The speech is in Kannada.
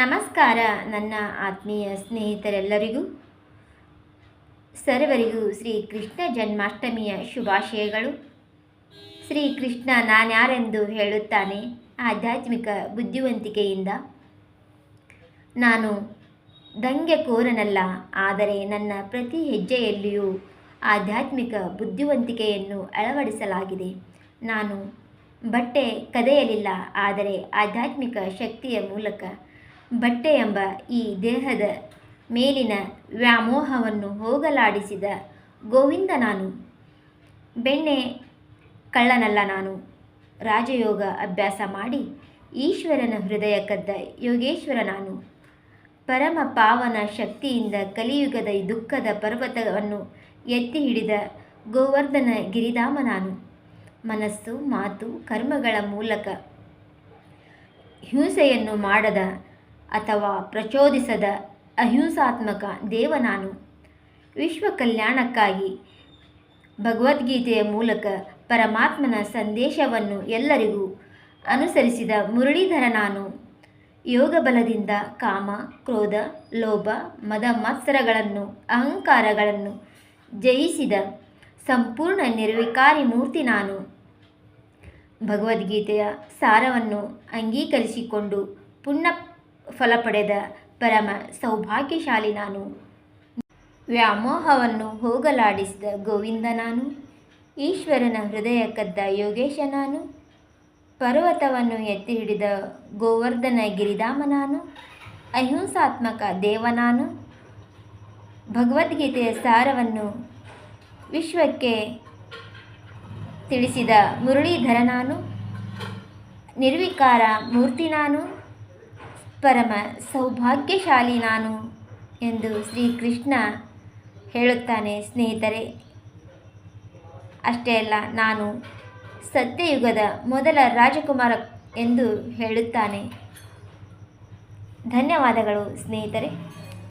ನಮಸ್ಕಾರ ನನ್ನ ಆತ್ಮೀಯ ಸ್ನೇಹಿತರೆಲ್ಲರಿಗೂ. ಸರ್ವರಿಗೂ ಶ್ರೀ ಕೃಷ್ಣ ಜನ್ಮಾಷ್ಟಮಿಯ ಶುಭಾಶಯಗಳು. ಶ್ರೀ ಕೃಷ್ಣ ನಾನ್ಯಾರೆಂದು ಹೇಳುತ್ತಾನೆ ಆಧ್ಯಾತ್ಮಿಕ ಬುದ್ಧಿವಂತಿಕೆಯಿಂದ. ನಾನು ದಂಗೆ ಕೋರನಲ್ಲ ಆದರೆ ನನ್ನ ಪ್ರತಿ ಹೆಜ್ಜೆಯಲ್ಲಿಯೂ ಆಧ್ಯಾತ್ಮಿಕ ಬುದ್ಧಿವಂತಿಕೆಯನ್ನು ಅಳವಡಿಸಲಾಗಿದೆ. ನಾನು ಬಟ್ಟೆ ಕದೆಯಲಿಲ್ಲ, ಆದರೆ ಆಧ್ಯಾತ್ಮಿಕ ಶಕ್ತಿಯ ಮೂಲಕ ಬಟ್ಟೆ ಎಂಬ ಈ ದೇಹದ ಮೇಲಿನ ವ್ಯಾಮೋಹವನ್ನು ಹೋಗಲಾಡಿಸಿದ ಗೋವಿಂದ ನಾನು. ಬೆಣ್ಣೆ ಕಳ್ಳನಲ್ಲ ನಾನು. ರಾಜಯೋಗ ಅಭ್ಯಾಸ ಮಾಡಿ ಈಶ್ವರನ ಹೃದಯ ಕದ್ದ ಯೋಗೇಶ್ವರ ನಾನು. ಪರಮ ಪಾವನ ಶಕ್ತಿಯಿಂದ ಕಲಿಯುಗದ ದುಃಖದ ಪರ್ವತವನ್ನು ಎತ್ತಿ ಹಿಡಿದ ಗೋವರ್ಧನ ಗಿರಿಧಾಮ ನಾನು. ಮನಸ್ಸು, ಮಾತು, ಕರ್ಮಗಳ ಮೂಲಕ ಹಿಂಸೆಯನ್ನು ಮಾಡದ ಅಥವಾ ಪ್ರಚೋದಿಸದ ಅಹಿಂಸಾತ್ಮಕ ದೇವ ನಾನು ವಿಶ್ವ ಕಲ್ಯಾಣಕ್ಕಾಗಿ ಭಗವದ್ಗೀತೆಯ ಮೂಲಕ ಪರಮಾತ್ಮನ ಸಂದೇಶವನ್ನು ಎಲ್ಲರಿಗೂ ಅನುಸರಿಸಿದ ಮುರಳೀಧರ ನಾನು ಯೋಗ ಬಲದಿಂದ ಕಾಮ, ಕ್ರೋಧ, ಲೋಭ, ಮದ ಮತ್ಸರಗಳನ್ನು, ಅಹಂಕಾರಗಳನ್ನು ಜಯಿಸಿದ ಸಂಪೂರ್ಣ ನಿರ್ವಿಕಾರಿ ಮೂರ್ತಿ ನಾನು ಭಗವದ್ಗೀತೆಯ ಸಾರವನ್ನು ಅಂಗೀಕರಿಸಿಕೊಂಡು ಪುಣ್ಯ ಫಲ ಪಡೆದ ಪರಮ ಸೌಭಾಗ್ಯಶಾಲಿ ನಾನು. ವ್ಯಾಮೋಹವನ್ನು ಹೋಗಲಾಡಿಸಿದ ಗೋವಿಂದ ನಾನು. ಈಶ್ವರನ ಹೃದಯ ಕದ್ದ ಯೋಗೇಶ ನಾನು. ಪರ್ವತವನ್ನು ಎತ್ತಿ ಹಿಡಿದ ಗೋವರ್ಧನ ಗಿರಿಧಾಮ ನಾನು. ಅಹಿಂಸಾತ್ಮಕ ದೇವ ನಾನು. ಭಗವದ್ಗೀತೆಯ ಸಾರವನ್ನು ವಿಶ್ವಕ್ಕೆ ತಿಳಿಸಿದ ಮುರಳೀಧರ ನಾನು. ನಿರ್ವಿಕಾರ ಮೂರ್ತಿ ನಾನು. ಪರಮ ಸೌಭಾಗ್ಯಶಾಲಿ ನಾನು ಎಂದು ಶ್ರೀಕೃಷ್ಣ ಹೇಳುತ್ತಾನೆ, ಸ್ನೇಹಿತರೆ. ಅಷ್ಟೇ ಅಲ್ಲ, ನಾನು ಸತ್ಯಯುಗದ ಮೊದಲ ರಾಜಕುಮಾರ ಎಂದು ಹೇಳುತ್ತಾನೆ. ಧನ್ಯವಾದಗಳು, ಸ್ನೇಹಿತರೆ.